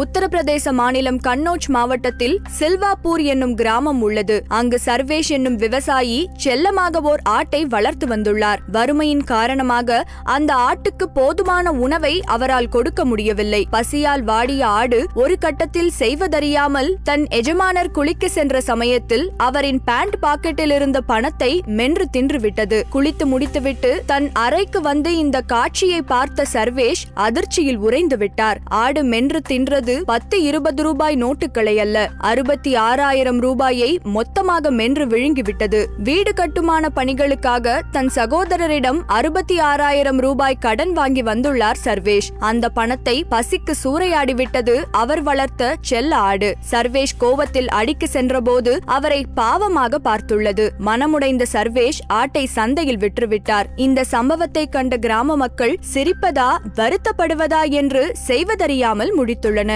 உத்தரப்பிரதேச மாநிலம் கன்னோஜ் மாவட்டத்தில் சில்வாப்பூர் என்னும் கிராமம் உள்ளது. அங்கு சர்வேஷ் என்னும் விவசாயி செல்லமாக ஓர் ஆட்டை வளர்த்து வந்துள்ளார். வறுமையின் காரணமாக அந்த ஆட்டுக்கு போதுமான உணவை அவரால் கொடுக்க முடியவில்லை. பசியால் வாடிய ஆடு ஒரு கட்டத்தில் செய்வதறியாமல் தன் எஜமானர் குளிக்க சென்ற சமயத்தில் அவரின் பேண்ட் பாக்கெட்டில் இருந்த பணத்தை மென்று தின்றுவிட்டது. குளித்து முடித்துவிட்டு தன் அறைக்கு வந்து இந்த காட்சியை பார்த்த சர்வேஷ் அதிர்ச்சியில் உறைந்து விட்டார் ஆடு மென்று தின்றது பத்து இருபது ரூபாய் நோட்டுகளை அல்ல. அறுபத்தி ஆறாயிரம் ரூபாயை மொத்தமாக மென்று விழுங்கிவிட்டது. வீடு கட்டுமான பணிகளுக்காக தன் சகோதரரிடம் அறுபத்தி ஆறாயிரம் ரூபாய் கடன் வாங்கி வந்துள்ளார் சர்வேஷ். அந்த பணத்தை பசிக்கு சூறையாடிவிட்டது அவர் வளர்த்த செல்ல ஆடு. சர்வேஷ் கோவத்தில் அடிக்கு சென்றபோது அவரை பாவமாக பார்த்துள்ளது. மனமுடைந்த சர்வேஷ் ஆட்டை சந்தையில் விற்றுவிட்டார். இந்த சம்பவத்தை கண்ட கிராம மக்கள் சிரிப்பதா வருத்தப்படுவதா என்று செய்வதறியாமல் முடித்துள்ளனர்.